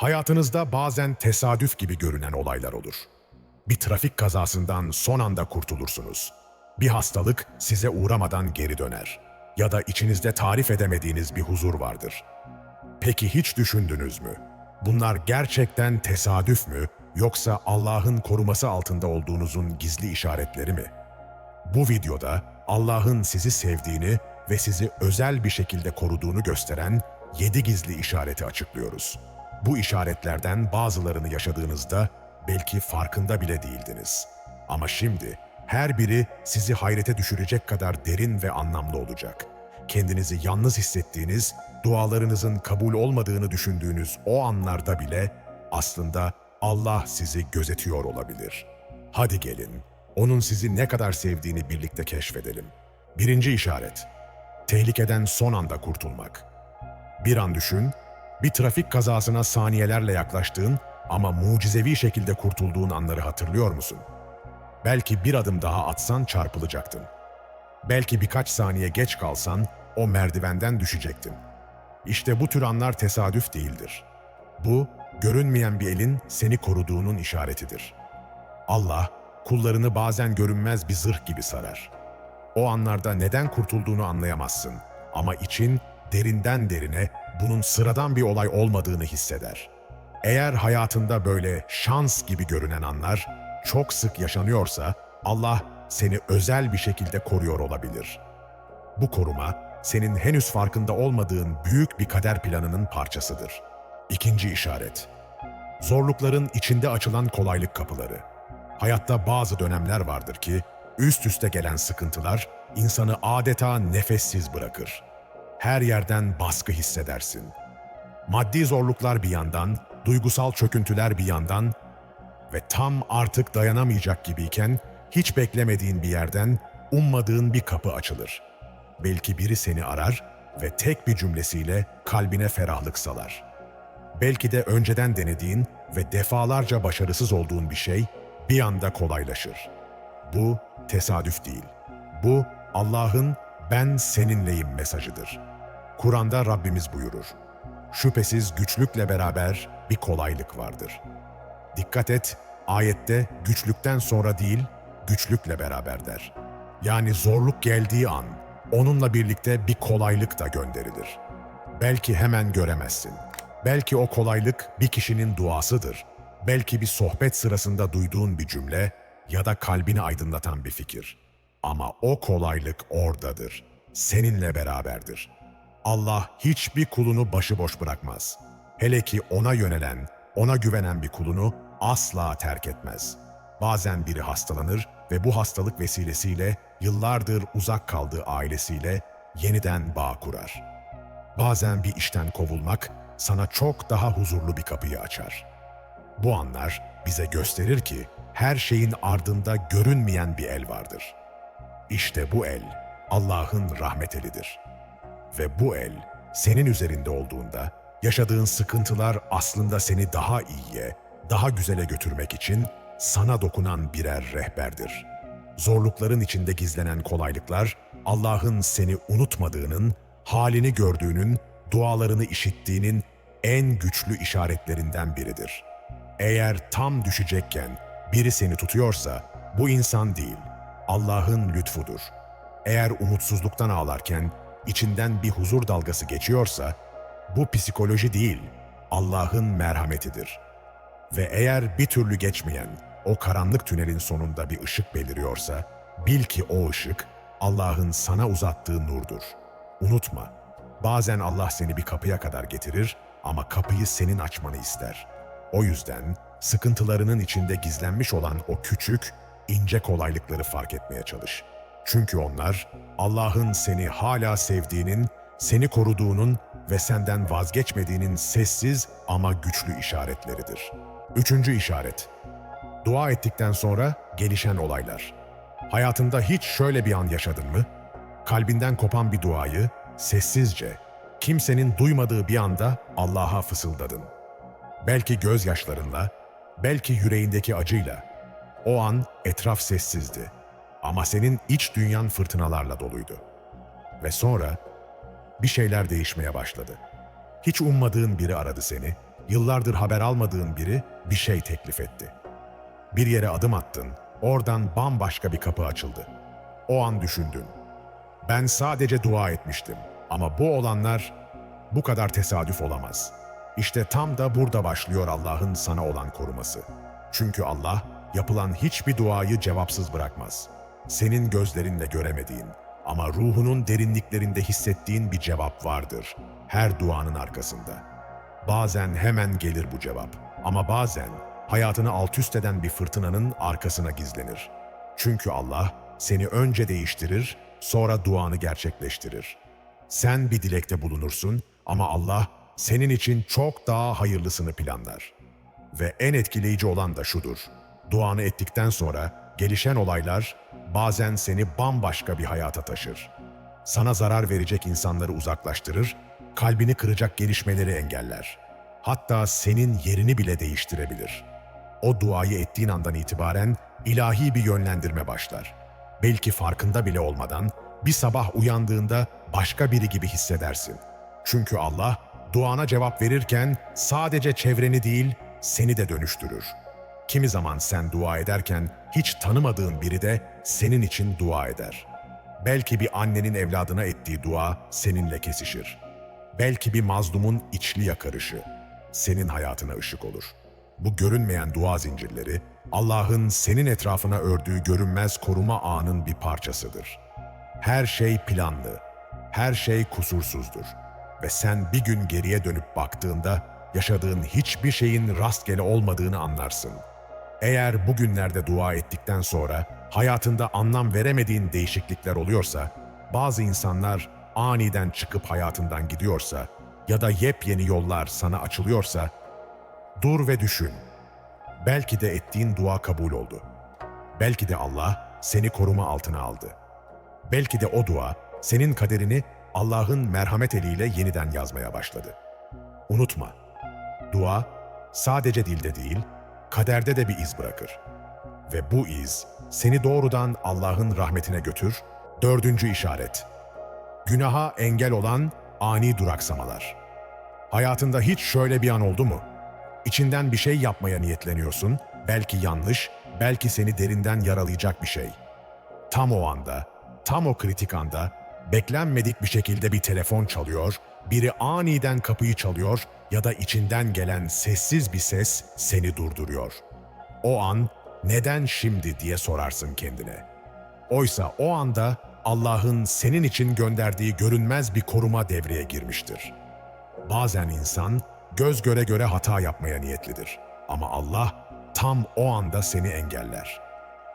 Hayatınızda bazen tesadüf gibi görünen olaylar olur. Bir trafik kazasından son anda kurtulursunuz. Bir hastalık size uğramadan geri döner. Ya da içinizde tarif edemediğiniz bir huzur vardır. Peki hiç düşündünüz mü? Bunlar gerçekten tesadüf mü yoksa Allah'ın koruması altında olduğunuzun gizli işaretleri mi? Bu videoda Allah'ın sizi sevdiğini ve sizi özel bir şekilde koruduğunu gösteren 7 gizli işareti açıklıyoruz. Bu işaretlerden bazılarını yaşadığınızda belki farkında bile değildiniz. Ama şimdi her biri sizi hayrete düşürecek kadar derin ve anlamlı olacak. Kendinizi yalnız hissettiğiniz, dualarınızın kabul olmadığını düşündüğünüz o anlarda bile aslında Allah sizi gözetiyor olabilir. Hadi gelin, onun sizi ne kadar sevdiğini birlikte keşfedelim. Birinci işaret, tehlikeden son anda kurtulmak. Bir an düşün, bir trafik kazasına saniyelerle yaklaştığın ama mucizevi şekilde kurtulduğun anları hatırlıyor musun? Belki bir adım daha atsan çarpılacaktın. Belki birkaç saniye geç kalsan o merdivenden düşecektin. İşte bu tür anlar tesadüf değildir. Bu, görünmeyen bir elin seni koruduğunun işaretidir. Allah, kullarını bazen görünmez bir zırh gibi sarar. O anlarda neden kurtulduğunu anlayamazsın ama için derinden derine bunun sıradan bir olay olmadığını hisseder. Eğer hayatında böyle şans gibi görünen anlar çok sık yaşanıyorsa Allah seni özel bir şekilde koruyor olabilir. Bu koruma senin henüz farkında olmadığın büyük bir kader planının parçasıdır. İkinci işaret. Zorlukların içinde açılan kolaylık kapıları. Hayatta bazı dönemler vardır ki üst üste gelen sıkıntılar insanı adeta nefessiz bırakır. Her yerden baskı hissedersin. Maddi zorluklar bir yandan, duygusal çöküntüler bir yandan ve tam artık dayanamayacak gibiyken hiç beklemediğin bir yerden ummadığın bir kapı açılır. Belki biri seni arar ve tek bir cümlesiyle kalbine ferahlık salar. Belki de önceden denediğin ve defalarca başarısız olduğun bir şey bir anda kolaylaşır. Bu tesadüf değil. Bu Allah'ın ben seninleyim mesajıdır. Kur'an'da Rabbimiz buyurur. Şüphesiz güçlükle beraber bir kolaylık vardır. Dikkat et, ayette güçlükten sonra değil, güçlükle beraber der. Yani zorluk geldiği an, onunla birlikte bir kolaylık da gönderilir. Belki hemen göremezsin. Belki o kolaylık bir kişinin duasıdır. Belki bir sohbet sırasında duyduğun bir cümle ya da kalbini aydınlatan bir fikir. Ama o kolaylık oradadır. Seninle beraberdir. Allah hiçbir kulunu başıboş bırakmaz. Hele ki ona yönelen, ona güvenen bir kulunu asla terk etmez. Bazen biri hastalanır ve bu hastalık vesilesiyle yıllardır uzak kaldığı ailesiyle yeniden bağ kurar. Bazen bir işten kovulmak sana çok daha huzurlu bir kapıyı açar. Bu anlar bize gösterir ki her şeyin ardında görünmeyen bir el vardır. İşte bu el Allah'ın rahmet elidir. Ve bu el senin üzerinde olduğunda yaşadığın sıkıntılar aslında seni daha iyiye, daha güzele götürmek için sana dokunan birer rehberdir. Zorlukların içinde gizlenen kolaylıklar Allah'ın seni unutmadığının, halini gördüğünün, dualarını işittiğinin en güçlü işaretlerinden biridir. Eğer tam düşecekken biri seni tutuyorsa bu insan değil, Allah'ın lütfudur. Eğer umutsuzluktan ağlarken içinden bir huzur dalgası geçiyorsa bu psikoloji değil, Allah'ın merhametidir. Ve eğer bir türlü geçmeyen o karanlık tünelin sonunda bir ışık beliriyorsa bil ki o ışık Allah'ın sana uzattığı nurdur. Unutma, bazen Allah seni bir kapıya kadar getirir ama kapıyı senin açmanı ister. O yüzden sıkıntılarının içinde gizlenmiş olan o küçük, ince kolaylıkları fark etmeye çalış. Çünkü onlar Allah'ın seni hala sevdiğinin, seni koruduğunun ve senden vazgeçmediğinin sessiz ama güçlü işaretleridir. Üçüncü işaret. Dua ettikten sonra gelişen olaylar. Hayatında hiç şöyle bir an yaşadın mı? Kalbinden kopan bir duayı sessizce, kimsenin duymadığı bir anda Allah'a fısıldadın. Belki gözyaşlarınla, belki yüreğindeki acıyla. O an etraf sessizdi ama senin iç dünyan fırtınalarla doluydu. Ve sonra bir şeyler değişmeye başladı. Hiç ummadığın biri aradı seni yıllardır haber almadığın biri bir şey teklif etti. Bir yere adım attın, oradan bambaşka bir kapı açıldı. O an düşündün. Ben sadece dua etmiştim ama bu olanlar bu kadar tesadüf olamaz. İşte tam da burada başlıyor Allah'ın sana olan koruması. Çünkü Allah yapılan hiçbir duayı cevapsız bırakmaz. Senin gözlerinle göremediğin ama ruhunun derinliklerinde hissettiğin bir cevap vardır. Her duanın arkasında. Bazen hemen gelir bu cevap ama bazen hayatını alt üst eden bir fırtınanın arkasına gizlenir. Çünkü Allah seni önce değiştirir, sonra duanı gerçekleştirir. Sen bir dilekte bulunursun ama Allah senin için çok daha hayırlısını planlar. Ve en etkileyici olan da şudur. Duanı ettikten sonra gelişen olaylar bazen seni bambaşka bir hayata taşır. Sana zarar verecek insanları uzaklaştırır, kalbini kıracak gelişmeleri engeller. Hatta senin yerini bile değiştirebilir. O duayı ettiğin andan itibaren ilahi bir yönlendirme başlar. Belki farkında bile olmadan bir sabah uyandığında başka biri gibi hissedersin. Çünkü Allah duana cevap verirken sadece çevreni değil seni de dönüştürür. Kimi zaman sen dua ederken hiç tanımadığın biri de senin için dua eder. Belki bir annenin evladına ettiği dua seninle kesişir. Belki bir mazlumun içli yakarışı senin hayatına ışık olur. Bu görünmeyen dua zincirleri Allah'ın senin etrafına ördüğü görünmez koruma ağının bir parçasıdır. Her şey planlı, her şey kusursuzdur ve sen bir gün geriye dönüp baktığında yaşadığın hiçbir şeyin rastgele olmadığını anlarsın. Eğer bugünlerde dua ettikten sonra hayatında anlam veremediğin değişiklikler oluyorsa, bazı insanlar aniden çıkıp hayatından gidiyorsa ya da yepyeni yollar sana açılıyorsa, dur ve düşün. Belki de ettiğin dua kabul oldu. Belki de Allah seni koruma altına aldı. Belki de o dua senin kaderini Allah'ın merhamet eliyle yeniden yazmaya başladı. Unutma, dua sadece dilde değil, kaderde de bir iz bırakır. Ve bu iz seni doğrudan Allah'ın rahmetine götür. Dördüncü işaret. Günaha engel olan ani duraksamalar. Hayatında hiç şöyle bir an oldu mu? İçinden bir şey yapmaya niyetleniyorsun, belki yanlış, belki seni derinden yaralayacak bir şey. Tam o anda, tam o kritik anda beklenmedik bir şekilde bir telefon çalıyor, biri aniden kapıyı çalıyor ya da içinden gelen sessiz bir ses seni durduruyor. O an neden şimdi diye sorarsın kendine. Oysa o anda Allah'ın senin için gönderdiği görünmez bir koruma devreye girmiştir. Bazen insan göz göre göre hata yapmaya niyetlidir. Ama Allah tam o anda seni engeller.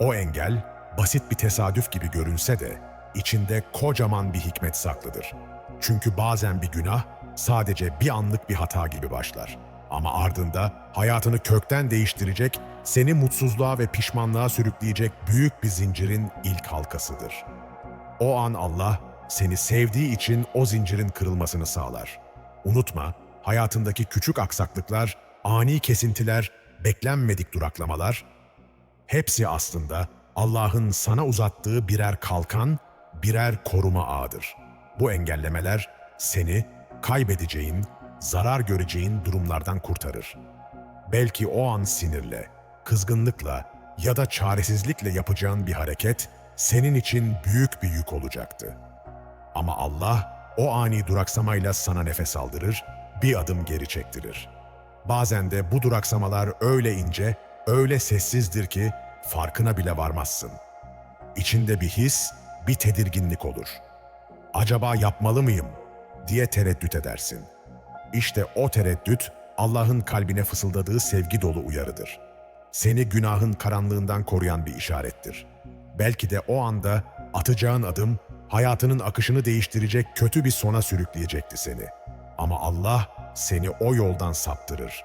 O engel basit bir tesadüf gibi görünse de içinde kocaman bir hikmet saklıdır. Çünkü bazen bir günah sadece bir anlık bir hata gibi başlar. Ama ardında hayatını kökten değiştirecek, seni mutsuzluğa ve pişmanlığa sürükleyecek büyük bir zincirin ilk halkasıdır. O an Allah seni sevdiği için o zincirin kırılmasını sağlar. Unutma, hayatındaki küçük aksaklıklar, ani kesintiler, beklenmedik duraklamalar, hepsi aslında Allah'ın sana uzattığı birer kalkan, birer koruma ağıdır. Bu engellemeler seni kaybedeceğin, zarar göreceğin durumlardan kurtarır. Belki o an sinirle, kızgınlıkla ya da çaresizlikle yapacağın bir hareket senin için büyük bir yük olacaktı. Ama Allah o ani duraksamayla sana nefes aldırır, bir adım geri çektirir. Bazen de bu duraksamalar öyle ince, öyle sessizdir ki farkına bile varmazsın. İçinde bir his, bir tedirginlik olur. Acaba yapmalı mıyım diye tereddüt edersin. İşte o tereddüt Allah'ın kalbine fısıldadığı sevgi dolu uyarıdır. Seni günahın karanlığından koruyan bir işarettir. Belki de o anda atacağın adım hayatının akışını değiştirecek kötü bir sona sürükleyecekti seni. Ama Allah seni o yoldan saptırır.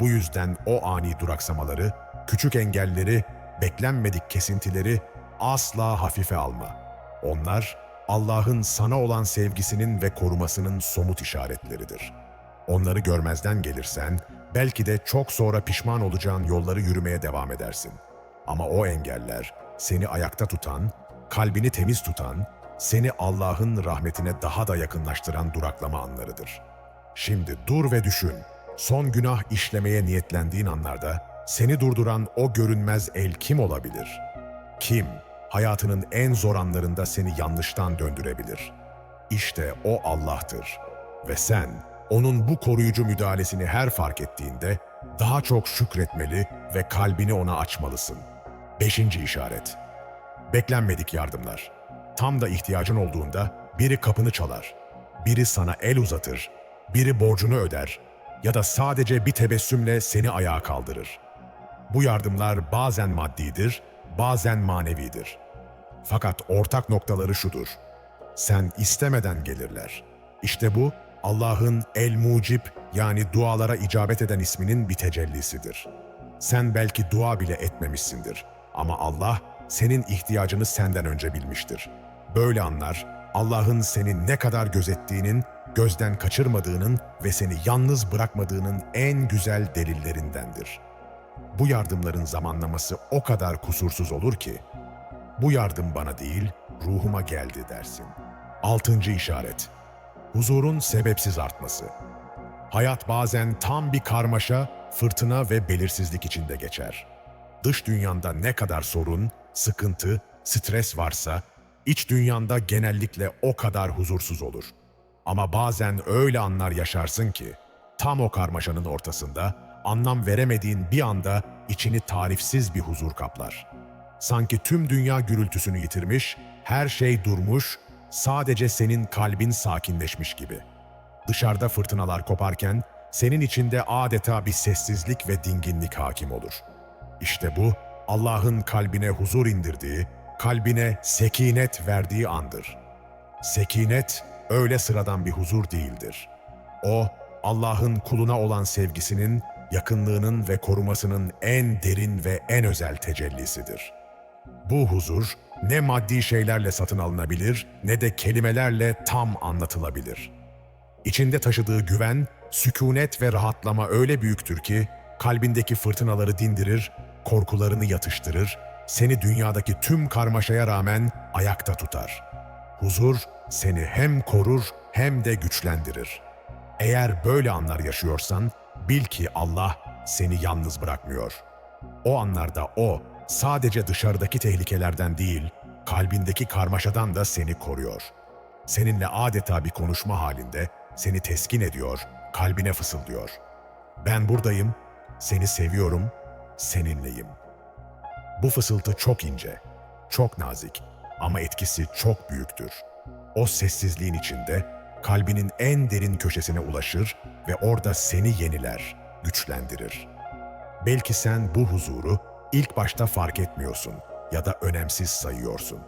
Bu yüzden o ani duraksamaları, küçük engelleri, beklenmedik kesintileri asla hafife alma. Onlar Allah'ın sana olan sevgisinin ve korumasının somut işaretleridir. Onları görmezden gelirsen belki de çok sonra pişman olacağın yolları yürümeye devam edersin. Ama o engeller seni ayakta tutan, kalbini temiz tutan, seni Allah'ın rahmetine daha da yakınlaştıran duraklama anlarıdır. Şimdi dur ve düşün. son günah işlemeye niyetlendiğin anlarda seni durduran o görünmez el kim olabilir? Kim hayatının en zor anlarında seni yanlıştan döndürebilir? İşte o Allah'tır. Ve sen onun bu koruyucu müdahalesini her fark ettiğinde daha çok şükretmeli ve kalbini ona açmalısın. Beşinci işaret. Beklenmedik yardımlar. Tam da ihtiyacın olduğunda biri kapını çalar, biri sana el uzatır, biri borcunu öder ya da sadece bir tebessümle seni ayağa kaldırır. Bu yardımlar bazen maddidir, bazen manevidir. Fakat ortak noktaları şudur. Sen istemeden gelirler. İşte bu Allah'ın El-Mucib yani dualara icabet eden isminin bir tecellisidir. Sen belki dua bile etmemişsindir ama Allah senin ihtiyacını senden önce bilmiştir. Böyle anlar Allah'ın seni ne kadar gözettiğinin, gözden kaçırmadığının ve seni yalnız bırakmadığının en güzel delillerindendir. Bu yardımların zamanlaması o kadar kusursuz olur ki, bu yardım bana değil, ruhuma geldi dersin. Altıncı işaret. Huzurun sebepsiz artması. Hayat bazen tam bir karmaşa, fırtına ve belirsizlik içinde geçer. Dış dünyanda ne kadar sorun, sıkıntı, stres varsa, iç dünyanda genellikle o kadar huzursuz olur. Ama bazen öyle anlar yaşarsın ki, tam o karmaşanın ortasında, anlam veremediğin bir anda içini tarifsiz bir huzur kaplar. Sanki tüm dünya gürültüsünü yitirmiş, her şey durmuş, sadece senin kalbin sakinleşmiş gibi. Dışarıda fırtınalar koparken, senin içinde adeta bir sessizlik ve dinginlik hakim olur. İşte bu, Allah'ın kalbine huzur indirdiği, kalbine sekinet verdiği andır. Sekinet, öyle sıradan bir huzur değildir. O, Allah'ın kuluna olan sevgisinin, yakınlığının ve korumasının en derin ve en özel tecellisidir. Bu huzur, ne maddi şeylerle satın alınabilir, ne de kelimelerle tam anlatılabilir. İçinde taşıdığı güven, sükunet ve rahatlama öyle büyüktür ki, kalbindeki fırtınaları dindirir, korkularını yatıştırır, seni dünyadaki tüm karmaşaya rağmen ayakta tutar. Huzur seni hem korur hem de güçlendirir. Eğer böyle anlar yaşıyorsan bil ki Allah seni yalnız bırakmıyor. O anlarda o sadece dışarıdaki tehlikelerden değil, kalbindeki karmaşadan da seni koruyor. Seninle adeta bir konuşma halinde seni teskin ediyor, kalbine fısıldıyor. Ben buradayım, seni seviyorum, seninleyim. Bu fısıltı çok ince, çok nazik ama etkisi çok büyüktür. O sessizliğin içinde kalbinin en derin köşesine ulaşır ve orada seni yeniler, güçlendirir. Belki sen bu huzuru ilk başta fark etmiyorsun ya da önemsiz sayıyorsun.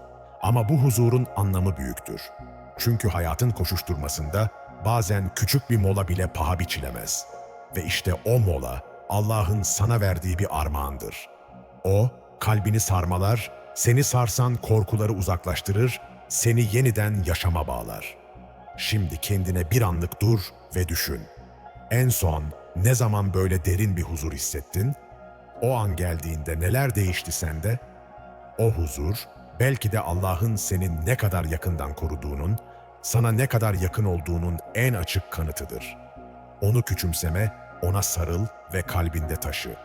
Ama bu huzurun anlamı büyüktür. Çünkü hayatın koşuşturmasında bazen küçük bir mola bile paha biçilemez. Ve işte o mola Allah'ın sana verdiği bir armağandır. O, kalbini sarmalar, seni sarsan korkuları uzaklaştırır, seni yeniden yaşama bağlar. Şimdi kendine bir anlık dur ve düşün. En son ne zaman böyle derin bir huzur hissettin? O an geldiğinde neler değişti sende? O huzur, belki de Allah'ın seni ne kadar yakından koruduğunun, sana ne kadar yakın olduğunun en açık kanıtıdır. Onu küçümseme, ona sarıl ve kalbinde taşı.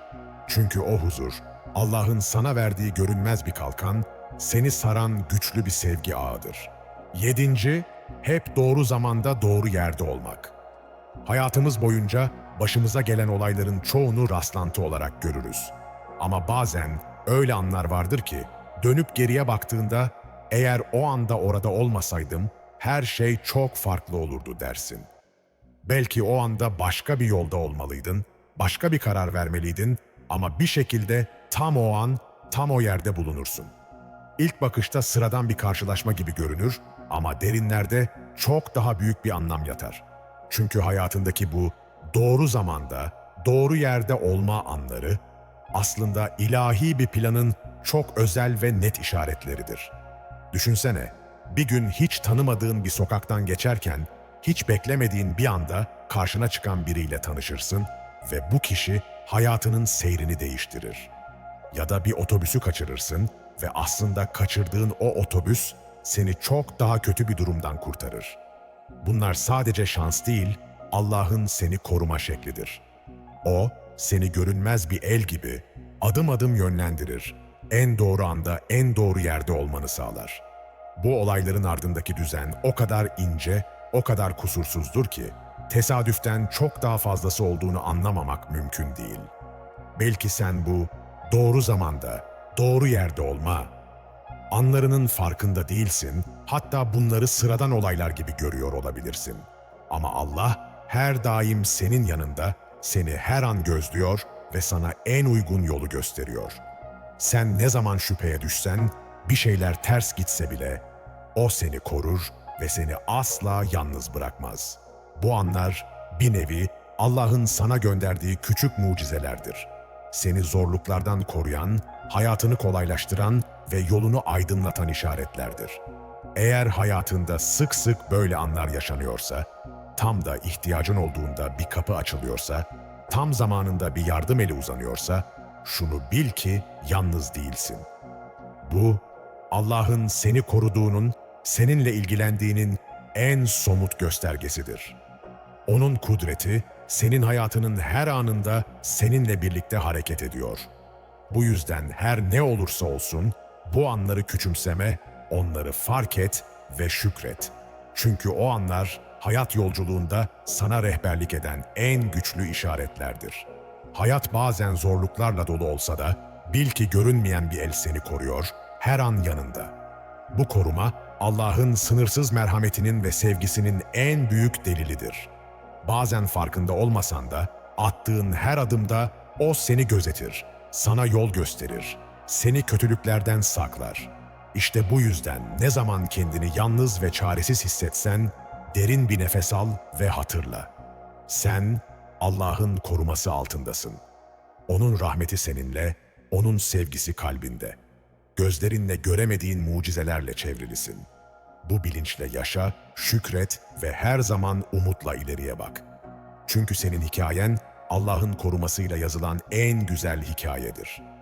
Çünkü o huzur, Allah'ın sana verdiği görünmez bir kalkan, seni saran güçlü bir sevgi ağıdır. Yedinci, hep doğru zamanda doğru yerde olmak. Hayatımız boyunca başımıza gelen olayların çoğunu rastlantı olarak görürüz. Ama bazen öyle anlar vardır ki dönüp geriye baktığında eğer o anda orada olmasaydım her şey çok farklı olurdu dersin. Belki o anda başka bir yolda olmalıydın, başka bir karar vermeliydin ama bir şekilde tam o an, tam o yerde bulunursun. İlk bakışta sıradan bir karşılaşma gibi görünür ama derinlerde çok daha büyük bir anlam yatar. Çünkü hayatındaki bu doğru zamanda, doğru yerde olma anları aslında ilahi bir planın çok özel ve net işaretleridir. Düşünsene, bir gün hiç tanımadığın bir sokaktan geçerken hiç beklemediğin bir anda karşına çıkan biriyle tanışırsın ve bu kişi hayatının seyrini değiştirir. Ya da bir otobüsü kaçırırsın ve aslında kaçırdığın o otobüs seni çok daha kötü bir durumdan kurtarır. Bunlar sadece şans değil, Allah'ın seni koruma şeklidir. O, seni görünmez bir el gibi adım adım yönlendirir. En doğru anda, en doğru yerde olmanı sağlar. Bu olayların ardındaki düzen o kadar ince, o kadar kusursuzdur ki, tesadüften çok daha fazlası olduğunu anlamamak mümkün değil. Belki sen bu doğru zamanda, doğru yerde olma, anlarının farkında değilsin, hatta bunları sıradan olaylar gibi görüyor olabilirsin. Ama Allah her daim senin yanında, seni her an gözlüyor ve sana en uygun yolu gösteriyor. Sen ne zaman şüpheye düşsen, bir şeyler ters gitse bile o seni korur ve seni asla yalnız bırakmaz. Bu anlar bir nevi Allah'ın sana gönderdiği küçük mucizelerdir. Seni zorluklardan koruyan, hayatını kolaylaştıran ve yolunu aydınlatan işaretlerdir. Eğer hayatında sık sık böyle anlar yaşanıyorsa, tam da ihtiyacın olduğunda bir kapı açılıyorsa, tam zamanında bir yardım eli uzanıyorsa, şunu bil ki yalnız değilsin. Bu, Allah'ın seni koruduğunun, seninle ilgilendiğinin en somut göstergesidir. Onun kudreti, senin hayatının her anında seninle birlikte hareket ediyor. Bu yüzden her ne olursa olsun, bu anları küçümseme, onları fark et ve şükret. Çünkü o anlar hayat yolculuğunda sana rehberlik eden en güçlü işaretlerdir. Hayat bazen zorluklarla dolu olsa da bil ki görünmeyen bir el seni koruyor, her an yanında. Bu koruma Allah'ın sınırsız merhametinin ve sevgisinin en büyük delilidir. Bazen farkında olmasan da attığın her adımda o seni gözetir, sana yol gösterir, seni kötülüklerden saklar. İşte bu yüzden ne zaman kendini yalnız ve çaresiz hissetsen derin bir nefes al ve hatırla. Sen Allah'ın koruması altındasın. Onun rahmeti seninle, onun sevgisi kalbinde. Gözlerinle göremediğin mucizelerle çevrilisin. Bu bilinçle yaşa, şükret ve her zaman umutla ileriye bak. Çünkü senin hikayen Allah'ın korumasıyla yazılan en güzel hikayedir.''